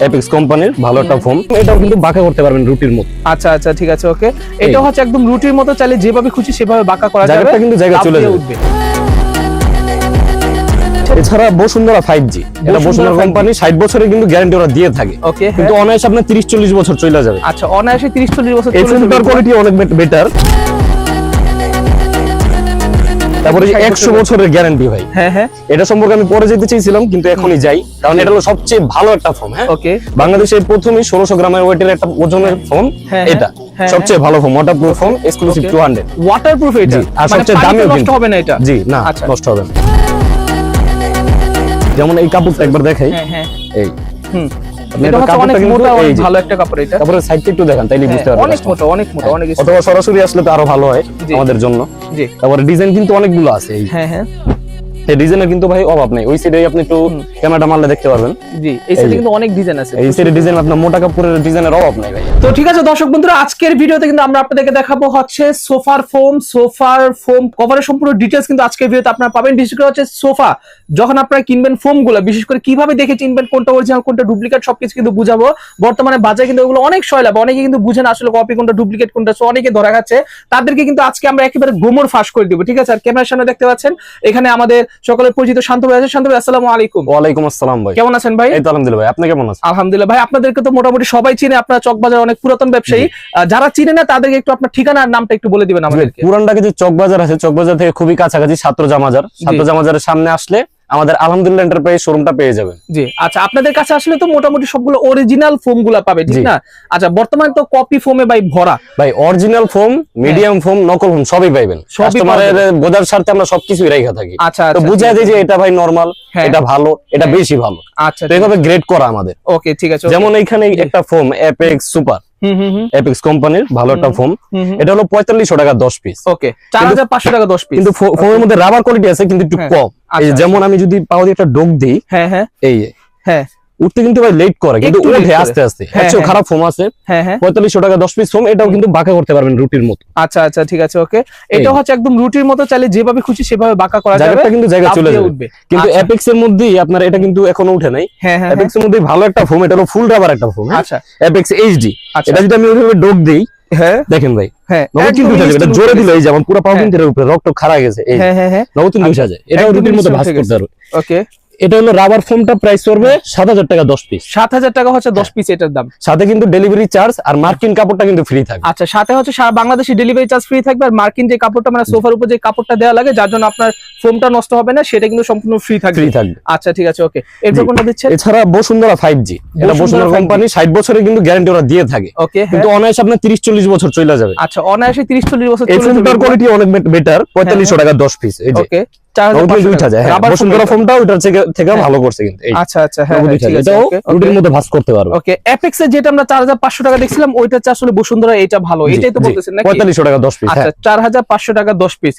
Apex কোম্পানির ভালো একটা ফোন এটাও কিন্তু বাঁকা করতে পারবেন রুটির মতো। আচ্ছা আচ্ছা ঠিক আছে ওকে এটা হচ্ছে একদম রুটির মতো চাইলে যেভাবে খুশি সেভাবে বাঁকা করা যাবে। জায়গাটা কিন্তু জায়গা চলে যাবে। এছাড়া বসুন্ধরা ফাইভ জি এটা বসুন্ধরা বসুন্ধরা 5G কোম্পানি ষাট বছরের কিন্তু গ্যারান্টি ওরা দিয়ে থাকে। ওকে কিন্তু অনায়াসে আপনার তিরিশ চল্লিশ বছর চলে যাবে। আচ্ছা অনায়াসে 30 40 বছর কোয়ালিটি অনেক বেটার তারপরে একশো বছরের গ্যারান্টি ভাই। হ্যাঁ হ্যাঁ। এটা সম্পর্কে আমি পরে যেতে চাইছিলাম কিন্তু এখনই যাই। কারণ এটা হলো সবচেয়ে ভালো একটা ফোন হ্যাঁ? ওকে বাংলাদেশে প্রথমে ষোলোশো গ্রামের ওয়েটের একটা ওজনের ফোন হ্যাঁ, এটা। হ্যাঁ, সবচেয়ে ভালো phone waterproof phone exclusive two hundred waterproof এটা? আর মানে সবচেয়ে দামিও নষ্ট হবে না এটা? জি না আচ্ছা। নষ্ট হবে না। যেমন এই কাপড়টা একবার দেখাই। হ্যাঁ হ্যাঁ। এই। হুম। অনেক মোটা অনেক ভালো একটা কাপড় এটা। তারপরে সাইডটা একটু দেখান তাইলে বুঝতে পারবেন। অনেক মোটা অনেক মোটা অনেক অথবা সরাসরি আসলে তো আরও ভালো হয় আমাদের জন্য। জি। তারপরে ডিজাইন কিন্তু অনেকগুলো আছে হ্যাঁ হ্যাঁ। এই ডিজাইনের কিন্তু ভাই অভাব নেই। ওই সাইডে আপনি একটু ক্যামেরাটা মারলে দেখতে পারবেন। জি এই সাইডে কিন্তু অনেক ডিজাইন আছে। এই সাইডে ডিজাইন আপনার মোটা কাপড়ের ডিজাইনের অভাব নাই ভাই। তো ঠিক আছে দর্শক বন্ধুরা আজকের ভিডিওতে কিন্তু আমরা আপনাদেরকে দেখাবো হচ্ছে সোফার ফোম সোফার ফোম কভারের সম্পূর্ণ কিন্তু আজকের ভিডিওতে আপনারা পাবেন। বিশেষ করে হচ্ছে সোফা যখন আপনারা কিনবেন ফোমগুলো বিশেষ করে কীভাবে দেখে চিনবেন কোনটা অরিজিনাল কোনটা ডুপ্লিকেট সবকিছু কিন্তু বুঝাবো। বর্তমানে বাজারে কিন্তু ওগুলো অনেক সয়লাভ অনেকে কিন্তু বুঝে না আসলে কপি কোনটা ডুপ্লিকেট কোনটা অনেকে ধরা গেছে তাদেরকে কিন্তু আজকে আমরা একেবারে গোমর ফাঁস করে দিব ঠিক আছে? আর ক্যামেরার সামনে দেখতে পাচ্ছেন এখানে আমাদের সকলের পরিচিত শান্ত ভাই আছে? শান্ত ভাই আসসালামু আলাইকুম। ওয়ালাইকুম আসসালাম ভাই। কেমন আছেন ভাই? এই তো আলহামদুলিল্লাহ ভাই আপনি কেমন আছেন? আলহামদুলিল্লাহ ভাই আপনাদেরকে তো মোটামুটি সবাই চিনে আপনারা চকবাজার অনেক পুরাতন ব্যবসায়ী। যারা চিনে না তাদেরকে একটু আপনার ঠিকানা আর নামটা একটু বলে দিবেন আমাদেরকে। পুরানটাকে যে চকবাজার আছে চকবাজার থেকে খুবই কাছাকাছি ছাত্র জামাজার ছাত্র জামাজারের সামনে আসলে আমাদের আলহামদুলিল্লাহ এন্টারপ্রাইজ শোরুমটা পেয়ে যাবেন জি আচ্ছা আপনাদের কাছে আসলে তো মোটামুটি সবগুলো অরিজিনাল ফোমগুলা পাবে ঠিক না? আচ্ছা বর্তমানে তো কপি ফোমে ভাই ভরা। ভাই অরিজিনাল ফোম মিডিয়াম ফোম নকল ফোম সবই পাইবেন। কাস্টমারের বোঝার স্বার্থে আমরা সবকিছুই রেখা থাকি। আচ্ছা তো আচ্ছা। বুঝাই দিই যে এটা ভাই নরমাল হ্যাঁ। এটা ভালো এটা হ্যাঁ। বেশি ভালো। আচ্ছা তো এইভাবে গ্রেড করা আমাদের। ওকে ঠিক আছে যেমন এইখানে একটা ফোম অ্যাপেক্স সুপার কোম্পানির ভালো একটা ফোম। এটা হলো পঁয়তাল্লিশশো টাকা দশ পিস ওকে চার হাজার পাঁচশো টাকা দশ পিস কিন্তু ফোমের মধ্যে রাবার কোয়ালিটি আছে কিন্তু একটু হ্যাঁ। কম। যেমন আমি যদি পাও দিয়ে একটা ডোক দিই হ্যাঁ হ্যাঁ। এই হ্যাঁ। উঠতে কিন্তু ভাই লেট করে কিন্তু উঠে আস্তে আস্তে। হ্যাঁ। খারাপ ফোম আছে। হ্যাঁ হ্যাঁ। পঁয়তাল্লিশশো টাকা দশ পিস ফোম এটাও কিন্তু বাঁকা করতে পারবেন রুটির মতো। আচ্ছা আচ্ছা ঠিক আছে ওকে এটা হচ্ছে একদম রুটির মতো চাইলে যেভাবে খুশি সেভাবে বাঁকা করা যাবে। কিন্তু জায়গা চলে যাবে। কিন্তু আচ্ছা। অ্যাপেক্স এর মধ্যেই আপনার এটা কিন্তু এখনও উঠে নাই। হ্যাঁ হ্যাঁ। অ্যাপেক্স এর মধ্যে ভালো একটা ফোম এটা হলো ফুল রাবার একটা ফোম আচ্ছা। অ্যাপেক্স এইচডি আচ্ছা। এটা যদি আমি ওইভাবে ডোক দিই হ্যাঁ। দেখেন ভাই হ্যাঁ নবতিন উঠে যাবে এটা জোরে দিলে এই যেমন পুরো পাউন্ডিং হ্যাঁ। উপরে রক্ত খারা গেছে এই হ্যাঁ হ্যাঁ হ্যাঁ উঠে যায় রুটির মতো instant ভাস করতে। ওকে এটা হলো রাবার ফোমটা প্রাইস করবে সাত হাজার টাকা দশ পিস সাত হাজার টাকা হচ্ছে হ্যাঁ। দশ পিস এটার দাম। সাথে কিন্তু ডেলিভারি চার্জ আর মার্কিন কাপড়টা কিন্তু ফ্রি থাকবে। আচ্ছা সাথে হচ্ছে সারা বাংলাদেশে ডেলিভারি চার্জ ফ্রি থাকবে আর মার্কিন যে কাপড়টা মানে সোফার উপর যে কাপড়টা দেওয়া লাগে যার জন্য আপনার ফোমটা নষ্ট হবে না সেটা কিন্তু সম্পূর্ণ ফ্রি থাকবে। ফ্রি থাকবে। আচ্ছা ঠিক আছে ওকে এরপর। কোনটা দিচ্ছেন? এছাড়া বসুন্ধরা ফাইভ জি এটা বসুন্ধরা বসুন্ধরা 5G কোম্পানি ষাট বছরের কিন্তু গ্যারান্টি ওরা দিয়ে থাকে। ওকে কিন্তু অনায়াসে আপনার তিরিশ চল্লিশ বছর চলে যাবে। আচ্ছা অনায়াসে তিরিশ চল্লিশ বছর কোয়ালিটি অনেক বেটার পঁয়তাল্লিশশো টাকা দশ পিস ওকে বসুন্ধরা এটা ভালো এটাই তো বলতেছেন পঁয়তাল্লিশশো টাকা দশ পিস চার হাজার পাঁচশো টাকা দশ পিস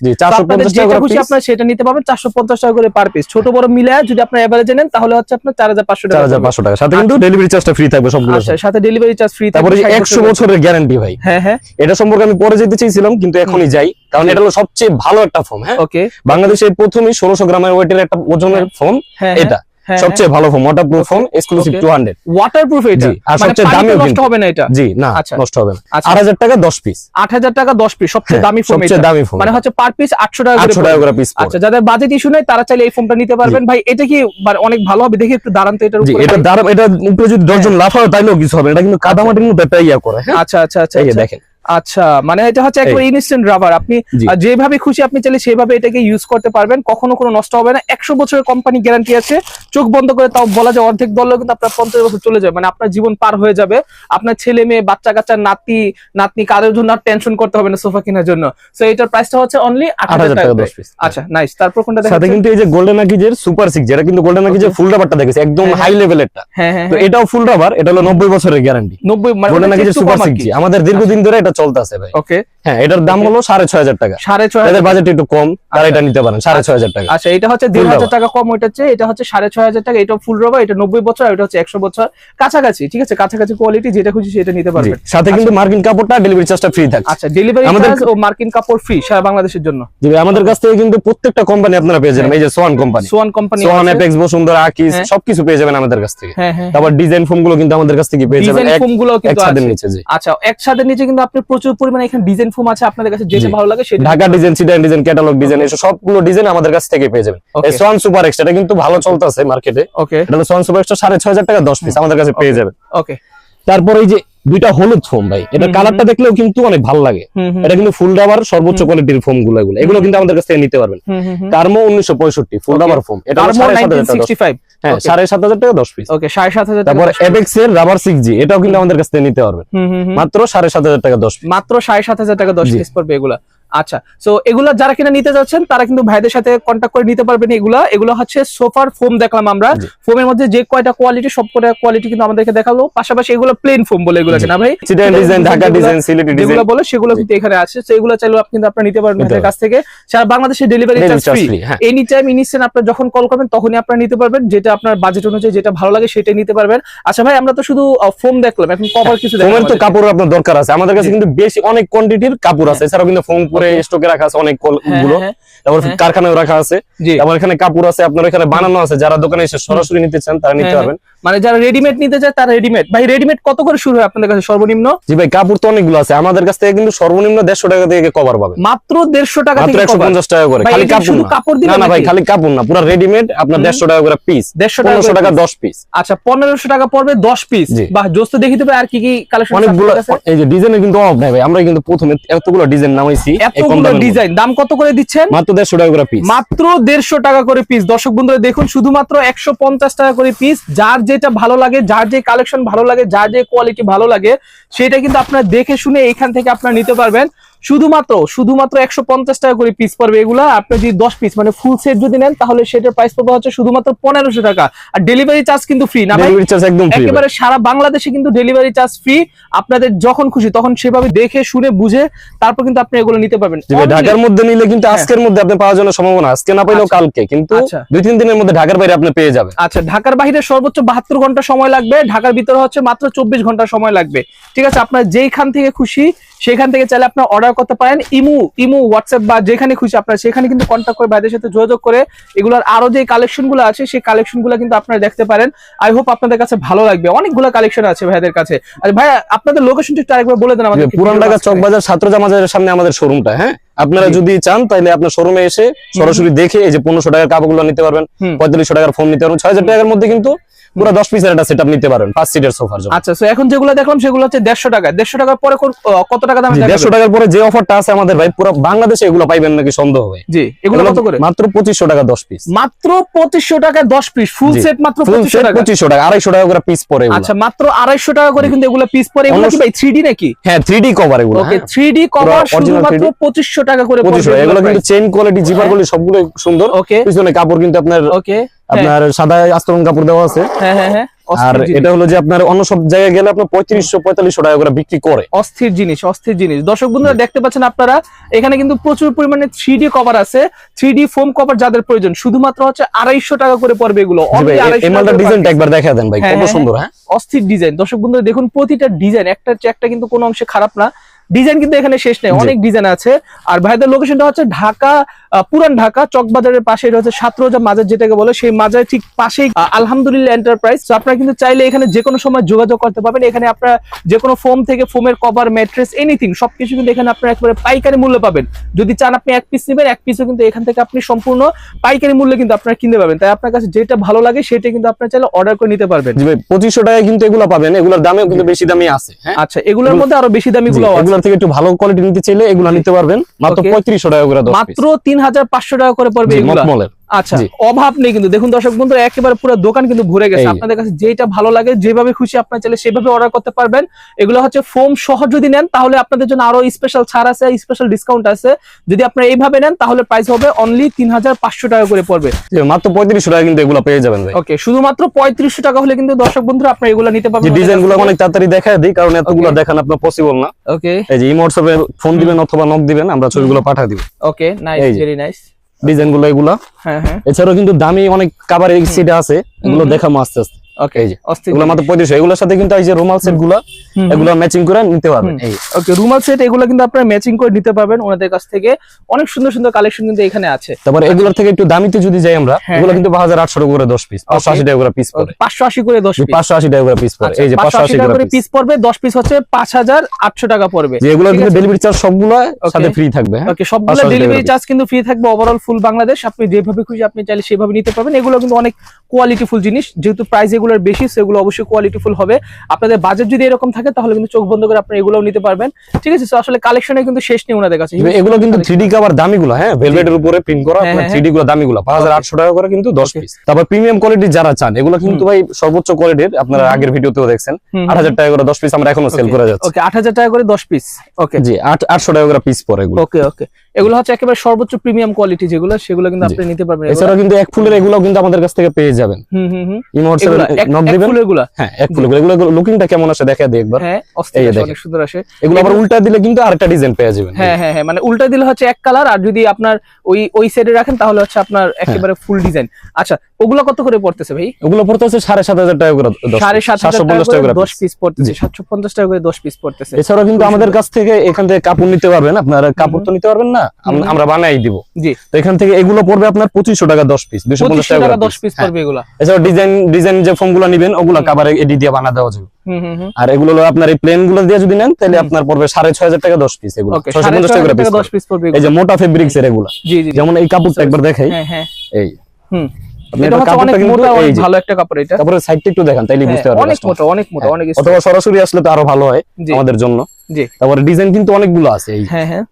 আপনার সেটা নিতে পারবেন চারশো পঞ্চাশ টাকা করে পার পিস ছোট বড় মিলে যদি আপনার এভারেজে নেন তাহলে হচ্ছে আপনার চার হাজার পাঁচশো চার টাকা পাঁচশো টাকা। সাথে কিন্তু ডেলিভারি চার্জটা ফ্রি থাকবে সবগুলো আচ্ছা সাথে। ডেলিভারি চার্জ ফ্রি তারপরে একশো বছরের গ্যারান্টি ভাই। হ্যাঁ হ্যাঁ। এটা সম্পর্কে আমি পরে যেতে চাইছিলাম কিন্তু এখনই যাই কারণ এটা হলো সবচেয়ে ভালো একটা ফোন হ্যাঁ? ওকে। বাংলাদেশে প্রথমে ষোলোশো গ্রামের ওয়েটের একটা ওজনের ফোন হ্যাঁ এটা। হ্যাঁ সবচেয়ে ভালো phone waterproof phone exclusive. Two hundred waterproof এটা। আর মানে সবচেয়ে দামিও নষ্ট হবে না এটা? জি না আচ্ছা। নষ্ট হবে না। আচ্ছা। আট হাজার টাকা দশ পিস আট হাজার টাকা দশ পিস সবচেয়ে দামি ফোন সবচেয়ে দামি ফোন মানে হচ্ছে পার পিস আটশো টাকা করে আটশো টাকা করে পিস আচ্ছা যাদের বাজেট ইস্যু নেই তারা চাইলে এই ফোনটা নিতে পারবেন। ভাই এটা কি মানে অনেক ভালো হবে? দেখি একটু দাঁড়ান তো এটার উপরে এটা ভাই। দাঁড়া এটা উপরে যদি দশজন লাফাও তাইলেও কিছু হবে। এটা কিন্তু কাদামাটির মতো একটা ইয়া করে হ্যাঁ। আচ্ছা আচ্ছা আচ্ছা এই আচ্ছা। দেখেন। আচ্ছা মানে এটা হচ্ছে একবার ইনস্ট্যান্ট রাবার আপনি যেভাবে খুশি আপনি চাইলে সেভাবে এটাকে ইউজ করতে পারবেন। কখনো কোনো নষ্ট হবে না। একশো বছরের কোম্পানি গ্যারান্টি আছে। চোখ বন্ধ করে তাও বলা যায় অর্ধেক দলেও কিন্তু আপনার পঞ্চাশ বছর চলে যাবে। মানে আপনার জীবন পার হয়ে যাবে। আপনার ছেলে মেয়ে বাচ্চা কাচ্চা নাতি নাতনি কারোর জন্য আর টেনশন করতে হবে না সোফা কেনার জন্য। সো এটার প্রাইসটা হচ্ছে অনলি আট হাজার টাকা আচ্ছা নাইস তারপর কোনটা সাথে দেখাচ্ছেন? কিন্তু এই যে গোল্ডেন আকিজের সুপার সিক্স যেটা কিন্তু গোল্ডেন আকিজের ফুল রাবারটা দেখেছি একদম হ্যাঁ, হাই লেভেলেরটা হ্যাঁ হ্যাঁ তো হ্যাঁ। এটাও ফুল রাবার এটা হলো নব্বই বছরের গ্যারান্টি নব্বই গোল্ডেন আকিজের সুপার সিক্স আমাদের দীর্ঘদিন ধরে এটা চলতেছে ভাই। ওকে হ্যাঁ এটার দাম হলো সাড়ে ছয় হাজার টাকা। সাড়ে ছয় হাজার বাজেট একটু কম তারা আচ্ছা। এটা নিতে পারেন সাড়ে ছয় হাজার টাকা। আচ্ছা এটা হচ্ছে দেড় হাজার টাকা কম ওইটা হচ্ছে এটা হচ্ছে সাড়ে ছয় হাজার টাকা এটা ফুল রবার এটা নব্বই বছর এটা হচ্ছে একশো বছর। কাছাকাছি ঠিক আছে? কাছাকাছি কোয়ালিটি যেটা খুশি সেটা নিতে পারবেন। সাথে কিন্তু মার্কিন কাপড়টা ডেলিভারি চার্জটা ফ্রি থাকছে। আচ্ছা ডেলিভারি চার্জ ও মার্কিন কাপড় ফ্রি সারা বাংলাদেশের জন্য। জি আমাদের কাছ থেকে কিন্তু প্রত্যেকটা কোম্পানি আপনারা পেয়ে যাবেন। এই যে Swan company Swan company Swan Apex Bashundhara আকিস হ্যাঁ। সবকিছু পেয়ে যাবেন আমাদের কাছ থেকে। হ্যাঁ হ্যাঁ। তারপর ডিজাইন ফোমগুলো কিন্তু আমাদের কাছ থেকে পেয়ে যাবেন। ডিজাইন ফোমগুলো কিন্তু আছে। আচ্ছা একসাথে নিচে কিন্তু আপনি প্রচুর পরিমাণে এখানে ডিজাইন ফোম আছে আপনাদের কাছে যেটা ভালো লাগে সেটা Dhaka design sedan design catalogue design এসব সবগুলো ডিজাইন আমাদের কাছ থেকে পেয়ে যাবেন. এই সোয়ান সুপার এক্সট্রা এটা কিন্তু ভালো চলতেছে মার্কেটে ওকে এটা সোয়ান সুপার এক্সট্রা সাড়ে ছয় হাজার টাকা দশ পিস আমাদের কাছে পেয়ে যাবেন। ওকে তারপর এই যে দুইটা হলুদ ফোম ভাই। এটা কালারটা দেখলেও কিন্তু অনেক ভালো লাগে। এটা কিন্তু ফুল রাবার সর্বোচ্চ কোয়ালিটির ফোমগুলো এগুলো। এগুলো কিন্তু আমাদের কাছ থেকে নিতে পারবেন। কার্মো উনিশশো পঁয়ষট্টি ফুল ডাবার রাবার ফোম এটা সাড়ে সাত হাজার টাকা দশ- 1965 হ্যাঁ সাড়ে সাত হাজার টাকা দশ পিস ওকে সাড়ে সাত হাজার টাকা তারপর এবেক্স এর রাবার সিক্স জি এটাও কিন্তু আমাদের কাছ থেকে নিতে পারবেন। মাত্র সাড়ে সাত হাজার টাকা দশ মাত্র সাড়ে সাত হাজার টাকা দশ। পিস পড়বে এগুলা। আচ্ছা সো এগুলা যারা কিনা নিতে যাচ্ছেন তারা কিন্তু ভাইদের সাথে কন্ট্যাক্ট করে নিতে পারবেন এগুলা। এগুলো হচ্ছে সোফার ফোম দেখলাম আমরা। ফোমের মধ্যে যে কয়টা কোয়ালিটি সব কয়টা কোয়ালিটি কিন্তু আমাদেরকে দেখাল। পাশাপাশি এগুলো প্লেন ফোম বলে এগুলো জি। না ভাই? Design Dhaka design Sylheti design যেগুলো বলে সেগুলো কিন্তু এখানে আছে। তো এগুলো চাইলেও আপনি কিন্তু আপনারা নিতে পারবেন ভাইদের কাছ থেকে। সারা বাংলাদেশে ডেলিভারি চার্জ ফ্রি হ্যাঁ। এনি টাইম ইনিসেন আপনারা যখন কল করবেন তখনই আপনারা নিতে পারবেন। যেটা আপনার বাজেট অনুযায়ী যেটা ভালো লাগে সেটাই নিতে পারবেন। আচ্ছা ভাই আমরা তো শুধু ফোম দেখলাম। এখন কভার কিছু দেখলাম ফোমের তো কাপড় আপনার দরকার আছে। আমাদের কাছে কিন্তু বেশি অনেক কোয়ান্টিটির কাপড় আছে। এছাড়াও কিন্তু ফোম করে স্টকে রাখা আছে অনেক কল- হ্যাঁ, গুলো। হ্যাঁ, তারপর হ্যাঁ। কারখানায় রাখা আছে। তারপর এখানে কাপড় আছে আপনার এখানে বানানো আছে। যারা দোকানে এসে সরাসরি নিতে চান তারা নিতে হ্যাঁ, পারবেন। মানে যারা রেডিমেড নিতে চায় তারা রেডিমেড ভাই রেডিমেড কত করে শুরু হয় আপনাদের কাছে সর্বনিম্ন? জি ভাই কাপড় তো অনেকগুলো আছে। আমাদের কাছ থেকে কিন্তু সর্বনিম্ন দেড়শো টাকা থেকে কভার পাবেন। মাত্র দেড়শো টাকা মাত্র থেকে একশো পঞ্চাশ টাকা করে। খালি কাপড়। কাপড় দিবেন না ভাই খালি কাপড় না। পুরো রেডিমেড আপনার হুম। দেড়শো টাকা করে পিস দেড়শো টাকা পনেরোশো করে টাকা piece। দশ পিস আচ্ছা পনেরোশো টাকা পড়বে দশ পিস জি। বা জোস্ত দেখিতে পারে আর কি কি কালেকশন অনেকগুলো এই যে ডিজাইনের কিন্তু অভাব নাই ভাই। আমরা কিন্তু প্রথমে এতগুলো ডিজাইন নামাইছি। এতগুলো ডিজাইন। দাম কত করে দিচ্ছেন? মাত্র দেড়শো টাকা করে পিস মাত্র দেড়শো টাকা করে পিস দর্শক বন্ধুরা দেখুন শুধুমাত্র একশো পঞ্চাশ টাকা করে পিস যার যেটা ভালো লাগে যার যে কালেকশন ভালো লাগে যার যে কোয়ালিটি ভালো লাগে সেটা কিন্তু আপনারা দেখে শুনে এখান থেকে আপনারা নিতে পারবেন। শুধুমাত্র শুধুমাত্র একশো পঞ্চাশ টাকা করে পিস পড়বে এগুলা। আপনি যদি দশ পিস মানে ফুল সেট যদি নেন তাহলে সেটার প্রাইস পড়বে হচ্ছে শুধুমাত্র পনেরোশো টাকা। আর ডেলিভারি চার্জ কিন্তু ফ্রি না ডেলিভারি চার্জ একদম একেবারে সারা বাংলাদেশে কিন্তু ডেলিভারি চার্জ ফ্রি আপনাদের যখন খুশি তখন সেভাবে দেখে শুনে বুঝে তারপর কিন্তু আপনি এগুলো নিতে পারবেন। ঢাকার মধ্যে নিলে কিন্তু আজকের মধ্যে আপনি পাওয়ার জন্য সম্ভাবনা। আজকে না পাইলেও আচ্ছা। কালকে কিন্তু আচ্ছা। দুই তিন দিনের মধ্যে ঢাকার বাইরে আপনি পেয়ে যাবেন। আচ্ছা ঢাকার বাইরে সর্বোচ্চ বাহাত্তর ঘণ্টা সময় লাগবে। ঢাকার ভিতরে হচ্ছে মাত্র চব্বিশ ঘণ্টা সময় লাগবে। ঠিক আছে আপনার যেইখান থেকে খুশি সেখান থেকে চাইলে আপনার অর্ডার করতে পারেন। ইমু ইমু হোয়াটসঅ্যাপ বা যেখানে খুশি আপনার সেখানে কিন্তু কন্ট্যাক্ট করে ভাইদের সাথে যোগাযোগ করে এগুলোর আরও যে কালেকশনগুলো আছে সেই কালেকশনগুলো কিন্তু আপনারা দেখতে পারেন। আই হোপ আপনাদের কাছে ভালো লাগবে। অনেকগুলো কালেকশন আছে ভাইদের কাছে। আর ভাই আপনাদের লোকেশনটা একটু আরেকবার বলে দেন আমাদের পুরান ঢাকা চক বাজার ছাত্র জামাজারের সামনে আমাদের শোরুমটা হ্যাঁ? আপনারা যদি চান তাহলে আপনার শোরুমে এসে সরাসরি দেখে এই যে পনেরোশো টাকার কাপড়গুলো নিতে পারবেন। পঁয়তাল্লিশশো টাকার ফোন নিতে পারবেন। ছয় হাজার টাকার মধ্যে কিন্তু পুরো দশ পিসের একটা সেট নিতে পারবেন পাঁচ সিটের সোফার জন্য। আচ্ছা তো এখন যেগুলো দেখলাম সেগুলো হচ্ছে দেড়শো টাকা। দেড়শো টাকার পরে কত টাকা দামে দেড়শো দেখাবেন? টাকার পরে যে অফারটা আছে আমাদের ভাই পুরো বাংলাদেশে এগুলো পাইবেন নাকি সন্দেহ হবে জি এগুলো কত করে? মাত্র পঁচিশশো টাকা দশ পিস মাত্র পঁচিশশো টাকা দশ পিস ফুল সেট মাত্র ফুল পঁচিশশো সেট টাকা। পঁচিশশো টাকা আড়াইশো টাকা করে পিস পরে এগুলো। আচ্ছা মাত্র আড়াইশো টাকা করে কিন্তু এগুলো পিস পরে। এগুলো কি ভাই থ্রি ডি নাকি? হ্যাঁ থ্রি ডি কভার এগুলো okay three D cover original শুধুমাত্র 3D পঁচিশশো টাকা করে পঁচিশশো এগুলো কিন্তু চেইন কোয়ালিটি জিপার কোয়ালিটি সবগুলো সুন্দর। ওকে পিছনে কাপড় কিন্তু আপনার ওকে আপনার সাদা আস্তরণ কাপড় দেওয়া আছে। হ্যাঁ হ্যাঁ হ্যাঁ। আর এটা হলো যে আপনার অন্য সব জায়গায় গেলে আপনার পঁয়ত্রিশশো পঁয়তাল্লিশশো টাকা করে বিক্রি করে। অস্থির জিনিস অস্থির জিনিস। দর্শক বন্ধুরা দেখতে পাচ্ছেন আপনারা এখানে কিন্তু প্রচুর পরিমাণে থ্রি কভার আছে। থ্রি ফোম কভার যাদের প্রয়োজন শুধুমাত্র হচ্ছে আড়াইশো টাকা করে পড়বে এগুলো। জি ভাই, এই- 250 এই মালটার টাকা করে ডিজাইনটা একবার দেখা দেন ভাই হ্যাঁ, কত হ্যাঁ, সুন্দর হ্যাঁ। অস্থির ডিজাইন দর্শক বন্ধুরা দেখুন প্রতিটা ডিজাইন একটা একটা কিন্তু কোনো অংশে খারাপ না। ডিজাইন কিন্তু এখানে শেষ নেই অনেক ডিজাইন আছে। আর ভাইদের লোকেশনটা হচ্ছে ঢাকা পুরান ঢাকা চকবাজারের পাশে হচ্ছে সাতরোজা মাজার যেটাকে বলে সেই মাজার ঠিক পাশেই আলহামদুলিল্লাহ এন্টারপ্রাইজ তো আপনারা কিন্তু চাইলে এখানে যে কোনো সময় যোগাযোগ করতে পারবেন। এখানে আপনারা যে কোনো ফোম থেকে ফোমের কভার ম্যাট্রেস এনিথিং সবকিছু কিন্তু এখানে আপনারা একবারে পাইকারি মূল্য পাবেন। যদি চান আপনি এক পিস নেবেন এক পিসও কিন্তু এখান থেকে আপনি সম্পূর্ণ পাইকারি মূল্যে কিন্তু আপনারা কিনতে পারবেন। তাই আপনার কাছে যেটা ভালো লাগে সেটা কিন্তু আপনারা চাইলে অর্ডার করে নিতে পারবেন। জি ভাই পঁচিশশো টাকায় কিন্তু এগুলো পাবেন। এগুলোর দামেও কিন্তু বেশি দামি আছে হ্যাঁ? আচ্ছা এগুলোর মধ্যে আরও বেশি দামি গুলো আছে। এগুলোর থেকে একটু ভালো কোয়ালিটি নিতে চাইলে এগুলো নিতে পারবেন। মাত্র Okay. পঁয়ত্রিশশো টাকা করে দশ মাত্র তিন হাজার পাঁচশো টাকা করে পড়বে আচ্ছা অভাব নেই কিন্তু। দেখুন দর্শক বন্ধু একেবারে পুরো দোকান কিন্তু ভরে গেছে। আপনাদের কাছে যেটা ভালো লাগে যেভাবে খুশি আপনার চাইলে সেভাবে অর্ডার করতে পারবেন। এগুলো হচ্ছে ফোম সহ যদি নেন তাহলে আপনাদের জন্য আরও স্পেশাল ছাড় আছে স্পেশাল ডিসকাউন্ট আছে। যদি আপনারা এইভাবে নেন তাহলে প্রাইস হবে অনলি তিন হাজার পাঁচশো টাকা করে পড়বে। মাত্র পঁয়ত্রিশশো টাকা কিন্তু এগুলো পেয়ে যাবেন ভাই। ওকে শুধুমাত্র পঁয়ত্রিশশো টাকা হলে কিন্তু দর্শক বন্ধুরা আপনারা এগুলো নিতে পারবেন। ডিজাইনগুলো অনেক তাড়াতাড়ি দেখায় দিই কারণ এতগুলো. দেখান আপনার পসিবল না। ওকে এই যে ইমো হোয়াটসঅ্যাপে ফোন দিবেন অথবা নক দিবেন আমরা ছবিগুলো পাঠিয়ে দিব। ওকে নাইস ভেরি নাইস ডিজাইনগুলো এগুলা। হ্যাঁ হ্যাঁ। এছাড়াও কিন্তু দামি অনেক কাবারের সিট আছে। এগুলো দেখামো দেখাবো আস্তে আস্তে। ওকে এই যে। এগুলো মাত্র এগুলোর সাথে কিন্তু এই যে রুমাল সেটগুলা এগুলো ম্যাচিং করে নিতে পারবেন এই। ওকে রুমাল সেট এগুলো কিন্তু আপনারা ম্যাচিং করে নিতে পারবেন ওনাদের কাছ থেকে। অনেক সুন্দর সুন্দর কালেকশন কিন্তু এখানে আছে। তারপরে এগুলোর থেকে একটু দামিতে যদি যাই আমরা হ্যাঁ, এগুলো হ্যাঁ। কিন্তু টাকা করে দশ পিস পাঁচশো আশি টাকা করে পিস পড়ে। পাঁচশো আশি করে দশ পিস পাঁচশো আশি টাকা করে পিস পড়ে। এই যে পাঁচশো আশি টাকা করে পিস পড়বে দশ পিস হচ্ছে পাঁচ হাজার আটশো টাকা পড়বে। যে এগুলো কিন্তু ডেলিভারি চার্জ সবগুলো সাথে ফ্রি থাকবে হ্যাঁ? ওকে সবগুলো 580 ডেলিভারি চার্জ কিন্তু ফ্রি থাকবে ওভারঅল ফুল বাংলাদেশ আপনি যেভাবে খুশি আপনি চাইলে সেভাবে নিতে পারবেন। এগুলো কিন্তু অনেক কোয়ালিটিফুল জিনিস। যেহেতু প্রাইস এগুলোর বেশি সেগুলো অবশ্যই কোয়ালিটিফুল হবে। আপনাদের বাজেট যদি এরকম থাকে তাহলে কিন্তু চোখ বন্ধ করে আপনি এগুলোও নিতে পারবেন। ঠিক আছে? আসলে কালেকশনে কিন্তু শেষ নেই ওনাদের কাছে। এগুলো কিন্তু থ্রি ডি কাভার দামিগুলো হ্যাঁ? ভেলভেটের উপরে প্রিন্ট করা হ্যাঁ, হ্যাঁ, থ্রি ডি গুলো দামিগুলো পাঁচ হাজার আটশো টাকা করে কিন্তু দশ পিস তারপর প্রিমিয়াম কোয়ালিটি যারা চান এগুলো কিন্তু ভাই সর্বোচ্চ কোয়ালিটির আপনারা। আগের ভিডিওতেও দেখছেন। আট হাজার টাকা করে দশ পিস আমরা এখনও সেল. করে যাচ্ছি। ওকে আট হাজার টাকা করে দশ পিস ওকে জি আট আটশো টাকা করে পিস পরে ওকে ওকে এগুলো হচ্ছে একেবারে সর্বোচ্চ প্রিমিয়াম কোয়ালিটি যেগুলো সেগুলো কিন্তু আপনি নিতে পারবেন। এগুলো। এছাড়াও কিন্তু এক ফুলের এগুলো কিন্তু আমাদের কাছ থেকে পেয়ে যাবেন। হুম হুম হুম। এগুলো নক দিবেন? ফুলেরগুলা হ্যাঁ এক ফুল এগুলো লুকিংটা কেমন আসে দেখা দিই একবার। হ্যাঁ অস্থির। অনেক সুন্দর আসে। এগুলো আবার উল্টা দিলে কিন্তু আরেকটা ডিজাইন পেয়ে যাবেন। হ্যাঁ হ্যাঁ হ্যাঁ মানে উল্টা দিলে হচ্ছে এক কালার আর যদি আপনার ওই ওই সাইডে রাখেন তাহলে হচ্ছে আপনার একেবারে ফুল ডিজাইন আচ্ছা ওগুলো কত করে পড়তেছে ভাই? ওগুলো পড়তে হচ্ছে সাড়ে সাত হাজার টাকা করে দশ সাড়ে সাত হাজার সাতশো টাকা পঞ্চাশ টাকা করে করে দশ পিস পড়তেছে জি। সাতশো পঞ্চাশ টাকা করে দশ পিস পড়তেছে। এছাড়াও কিন্তু আমাদের কাছ থেকে এখান থেকে কাপড় নিতে পারবেন আপনারা কাপড় তো নিতে পারবেন না। আমরা বানাই দিব। জি। তো এখান থেকে এগুলো পড়বে আপনার পঁচিশশো টাকা দশ পিস দুশো পঞ্চাশ টাকা দশ পিস হ্যাঁ। পড়বে এগুলা। এছাড়াও ডিজাইন ডিজাইন যে ফোনগুলো নিবেন ওগুলো। কাভারে এডি দিয়ে বানা দেওয়া যাবে। আর এগুলো আপনার এই প্লেনগুলো দিয়ে যদি নেন তাহলে আপনার পড়বে সাড়ে ছয় হাজার টাকা দশ পিস এগুলো। ছয়শো পঞ্চাশ টাকা দশ পিস পড়বে এই যে মোটা ফেব্রিক্স এর এগুলো। যেমন এই কাপড়টা একবার দেখাই। হ্যাঁ হ্যাঁ। এই। হুম। ভালো একটা কাপড় এটা। সাইডটা একটু দেখান তাইলে বুঝতে পারবেন অনেক মোটা অনেক মোটা। অনেক অথবা সরাসরি আসলে তো আরও ভালো হয় আমাদের জন্য। জি। তারপরে ডিজাইন কিন্তু অনেকগুলো আছে হ্যাঁ হ্যাঁ।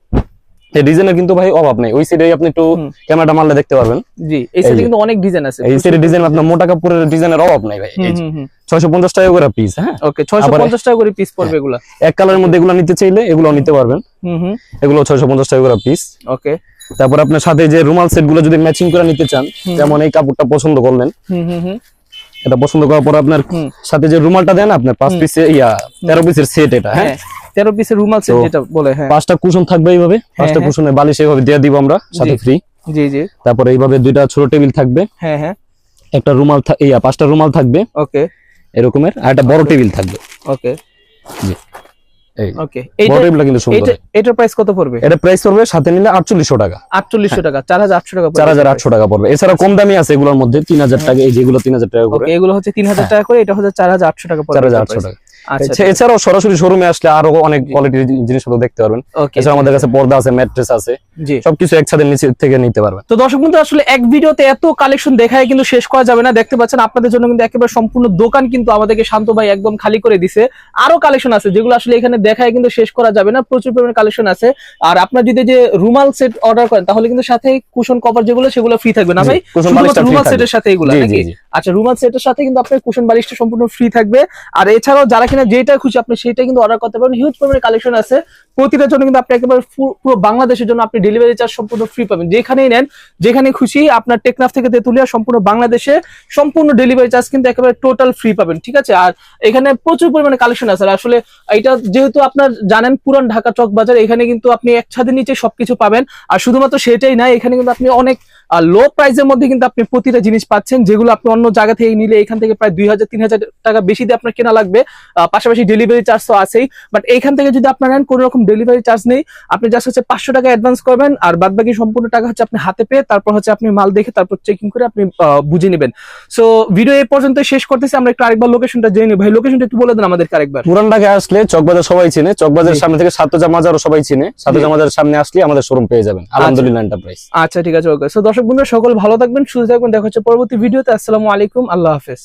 ডিজাইনের কিন্তু ভাই অভাব নেই। ওই সাইডে আপনি একটু। ক্যামেরাটা মারলে দেখতে পারবেন। জি এই সাইডে কিন্তু অনেক ডিজাইন আছে এই সাইডে ডিজাইন আপনার মোটা কাপড়ের ডিজাইনের অভাব নাই ভাই। হুম হুম হুম। ছয়শো পঞ্চাশ টাকা করে পিস হ্যাঁ? ওকে ছয়শো আবার- পঞ্চাশ টাকা করে পিস পড়বে এগুলা। এক কালারের মধ্যে এগুলো নিতে চাইলে এগুলো নিতে পারবেন। হুম হুম। এগুলো ছয়শো পঞ্চাশ টাকা করে পিস ওকে তারপর আপনার সাথে যে রুমাল সেটগুলো যদি ম্যাচিং করে নিতে চান যেমন এই কাপড়টা পছন্দ করলেন। হুম হুম হুম। এটা পছন্দ করার পর আপনার সাথে যে রুমালটা দেন আপনার পাঁচ। পিসে ইয়া তেরো পিসের সেট এটা হ্যাঁ। হ্যাঁ তেরো পিসের রুমাল সেট যেটা বলে হ্যাঁ। পাঁচটা কুশন থাকবে এইভাবে পাঁচটা হ্যাঁ। কুশনের বালিশ এইভাবে দিয়ে দিব আমরা সাথে ফ্রি জি জি। তারপরে এইভাবে দুইটা ছোট টেবিল থাকবে। হ্যাঁ হ্যাঁ। একটা রুমাল ইয়া পাঁচটা রুমাল থাকবে। ওকে। এরকমের আর একটা বড় টেবিল থাকবে। ওকে। এই ওকে। এইটা টেবিলটা কিন্তু সুন্দর। এইটা প্রাইস কত পড়বে? এটা প্রাইস পড়বে সাথে নিলে আটচল্লিশশো টাকা। আটচল্লিশশো টাকা চার হাজার আটশো টাকা পড়বে। চার হাজার আটশো টাকা পড়বে। এছাড়া কম দামি আছে এগুলোর মধ্যে তিন হাজার টাকা এই যেগুলো তিন হাজার টাকা করে। ওকে এগুলো হচ্ছে তিন হাজার টাকা করে এটা হচ্ছে চার হাজার আটশো টাকা পড়বে। চার হাজার আটশো টাকা। এছাড়াও সরাসরি শোরুমে আসলে আরও অনেক কোয়ালিটির জিনিসপত্র দেখতে পারবেন। এছাড়া আমাদের কাছে পর্দা আছে ম্যাট্রেস আছে। সবকিছু একসাথে নিচে থেকে নিতে পারবেন। তো দর্শক বন্ধু আসলে এক ভিডিওতে এত কালেকশন দেখায় কিন্তু শেষ করা যাবে না। দেখতে পাচ্ছেন আপনাদের জন্য কিন্তু একেবারে সম্পূর্ণ দোকান কিন্তু আমাদেরকে শান্ত ভাই একদম খালি করে দিছে। আরও কালেকশন আছে যেগুলো আসলে এখানে দেখায় কিন্তু শেষ করা যাবে না। প্রচুর পরিমাণে কালেকশন আছে। আর আপনার যদি যে রুমাল সেট অর্ডার করেন তাহলে কিন্তু সাথে কুশন কভার যেগুলো সেগুলো ফ্রি থাকবে না ভাই? রুমাল। সেটের সাথে এগুলো নাকি। আচ্ছা রুমাল সেটের সাথে কিন্তু আপনার কুশন বালিশটা সম্পূর্ণ ফ্রি থাকবে। আর এছাড়াও যারা কিনা যেটা খুশি আপনি সেটা কিন্তু অর্ডার করতে পারবেন। হিউজ পরিমাণে কালেকশন আছে। প্রতিটার জন্য কিন্তু আপনি একেবারে পুরো বাংলাদেশের জন্য আপনি ডেলিভারি চার্জ সম্পূর্ণ ফ্রি পাবেন। যেখানেই নেন, যেখানে খুশি আপনার টেকনাফ থেকে তেতুলিয়া সম্পূর্ণ বাংলাদেশে সম্পূর্ণ ডেলিভারি চার্জ কিন্তু একেবারে টোটাল ফ্রি পাবেন, ঠিক আছে? আর এখানে প্রচুর পরিমাণে কালেকশন আছে। আসলে এটা যেহেতু আপনার জানেন পুরান ঢাকা চক বাজার এখানে কিন্তু আপনি এক ছাদের নিচে সবকিছু পাবেন। আর শুধুমাত্র সেটাই না, এখানে কিন্তু আপনি অনেক লো প্রাইসের মধ্যে কিন্তু আপনি প্রতিটা জিনিস পাচ্ছেন যেগুলো আপনি অন্য জায়গা থেকে নিলে এখান থেকে প্রায় দুই হাজার তিন হাজার টাকা বেশি দিয়ে আপনার কেনা লাগবে। পাশাপাশি ডেলিভারি চার্জ তো আছেই। বাট এইখান থেকে যদি আপনার নেন কোনো রকম ডেলিভারি চার্জ নেই আপনি জাস্ট হচ্ছে পাঁচশো টাকা অ্যাডভান্স করবেন আর বাদ বাকি সম্পূর্ণ টাকা হচ্ছে আপনি হাতে পেয়ে তারপর হচ্ছে আপনি মাল দেখে তারপর চেকিং করে আপনি বুঝে নেবেন। সো ভিডিও এই পর্যন্ত শেষ করতেছি আমরা একটু আরেকবার লোকেশনটা জেনে নিই ভাই লোকেশনটা একটু বলে দেন আমাদেরকে আরেকবার। পুরান ঢাকায় আসলে চকবাজার সবাই চিনে চকবাজারের সামনে থেকে সাতজা মাজারও সবাই চিনে। সাতজা। মাজারের সামনে আসলে আমাদের শোরুম পেয়ে যাবেন। আলহামদুলিল্লাহ এন্টারপ্রাইজ আচ্ছা ঠিক আছে ওকে সো দর্শক বন্ধুরা, সকল ভালো থাকবেন, সুস্থ থাকবেন। দেখা হচ্ছে পরবর্তী ভিডিওতে। আসসালামু আলাইকুম, আল্লাহ হাফেজ।